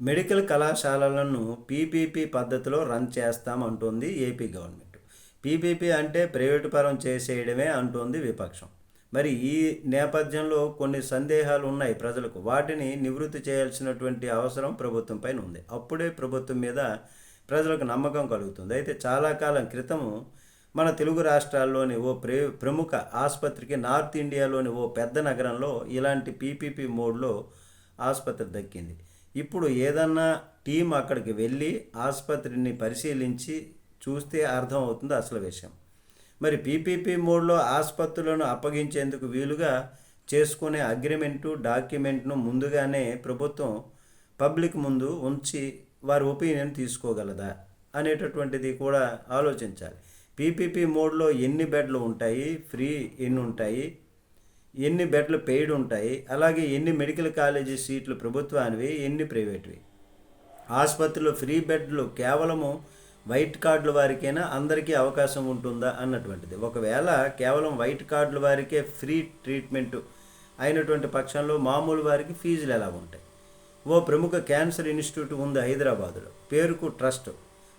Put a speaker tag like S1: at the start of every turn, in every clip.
S1: Medical కళాశాలలను PPP పద్ధతిలో run చేస్తామంటుంది ఏపీ గవర్నమెంట్. పీపీపీ అంటే ప్రైవేటు పరం చేసేయడమే అంటోంది విపక్షం. మరి ఈ నేపథ్యంలో కొన్ని సందేహాలు ఉన్నాయి ప్రజలకు. వాటిని నివృత్తి చేయాల్సినటువంటి అవసరం ప్రభుత్వం పైన ఉంది. అప్పుడే ప్రభుత్వం మీద ప్రజలకు నమ్మకం కలుగుతుంది. అయితే చాలా కాలం క్రితము మన తెలుగు రాష్ట్రాల్లోని ఓ ప్రే ప్రముఖ ఆసుపత్రికి నార్త్ ఇండియాలోని ఓ పెద్ద నగరంలో ఇలాంటి పీపీపీ మోడ్లో ఆసుపత్రి దక్కింది. ఇప్పుడు ఏదన్నా టీం అక్కడికి వెళ్ళి ఆసుపత్రిని పరిశీలించి చూస్తే అర్థం అవుతుంది అసలు విషయం. మరి పీపీపీ మోడ్లో ఆసుపత్రులను అప్పగించేందుకు వీలుగా చేసుకునే అగ్రిమెంటు డాక్యుమెంట్ను ముందుగానే ప్రభుత్వం పబ్లిక్ ముందు ఉంచి వారి ఒపీనియన్ తీసుకోగలదా అనేటటువంటిది కూడా ఆలోచించాలి. పీపీపీ మోడ్లో ఎన్ని బెడ్లు ఉంటాయి? ఫ్రీ ఎన్ని ఉంటాయి? ఎన్ని బెడ్లు పెయిడ్ ఉంటాయి అలాగే ఎన్ని మెడికల్ కాలేజీ సీట్లు ప్రభుత్వానివి ఎన్ని ప్రైవేట్వి. ఆసుపత్రిలో ఫ్రీ బెడ్లు కేవలము వైట్ కార్డుల వారికైనా అందరికీ అవకాశం ఉంటుందా అన్నటువంటిది. ఒకవేళ కేవలం వైట్ కార్డుల వారికే ఫ్రీ ట్రీట్మెంట్ అయినటువంటి పక్షంలో మామూలు వారికి ఫీజులు ఎలా ఉంటాయి? ఓ ప్రముఖ క్యాన్సర్ ఇన్స్టిట్యూట్ ఉంది హైదరాబాదులో పేరుకు ట్రస్ట్.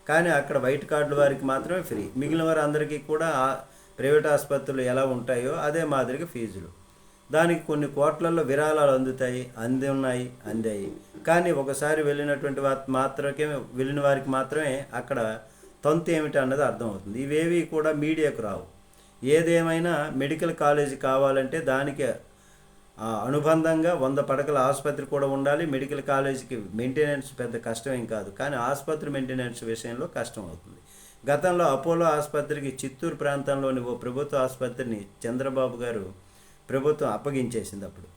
S1: కానీ అక్కడ వైట్ కార్డుల వారికి మాత్రమే ఫ్రీ. మిగిలిన వారు అందరికీ కూడా ప్రైవేట్ ఆసుపత్రులు ఎలా ఉంటాయో అదే మాదిరిగా ఫీజులు. దానికి కొన్ని కోట్లలో విరాళాలు అందుతాయి అంది ఉన్నాయి అందాయి. కానీ ఒకసారి వెళ్ళినటువంటి మాత్రమే వెళ్ళిన వారికి మాత్రమే అక్కడ తంతు ఏమిటి అన్నది అర్థమవుతుంది. ఇవేవి కూడా మీడియాకు రావు. ఏదేమైనా మెడికల్ కాలేజీ కావాలంటే దానికి అనుబంధంగా వంద పడకల ఆసుపత్రి కూడా ఉండాలి. మెడికల్ కాలేజీకి మెయింటెనెన్స్ పెద్ద కష్టమేం కాదు. కానీ ఆసుపత్రి మెయింటెనెన్స్ విషయంలో కష్టం అవుతుంది గతంలో అపోలో ఆసుపత్రికి చిత్తూరు ప్రాంతంలోని ఓ ప్రభుత్వ ఆసుపత్రిని చంద్రబాబు గారు ప్రభుత్వం అప్పగించేసింది అప్పుడు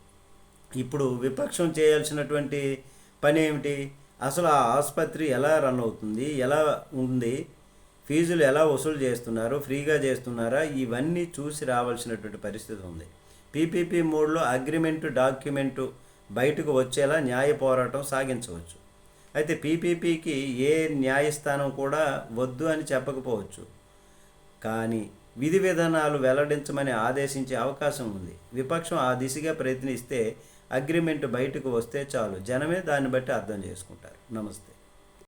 S1: ఇప్పుడు విపక్షం చేయాల్సినటువంటి పని ఏమిటి అసలు ఆ ఆసుపత్రి ఎలా రన్ అవుతుంది? ఎలా ఉంది? ఫీజులు ఎలా వసూలు చేస్తున్నారు? ఫ్రీగా చేస్తున్నారా? ఇవన్నీ చూసి రావాల్సినటువంటి పరిస్థితి ఉంది. పీపీపీ మోడ్లో అగ్రిమెంటు డాక్యుమెంటు బయటకు వచ్చేలా న్యాయ పోరాటం సాగించవచ్చు. అయితే పీపీపీకి ఏ న్యాయస్థానం కూడా వద్దు అని చెప్పకపోవచ్చు. కానీ విధి విధానాలు వెల్లడించమని ఆదేశించే అవకాశం ఉంది. విపక్షం ఆ దిశగా ప్రయత్నిస్తే అగ్రిమెంట్ బయటకు వస్తే చాలు. జనమే దాన్ని బట్టి అర్థం చేసుకుంటారు. నమస్తే.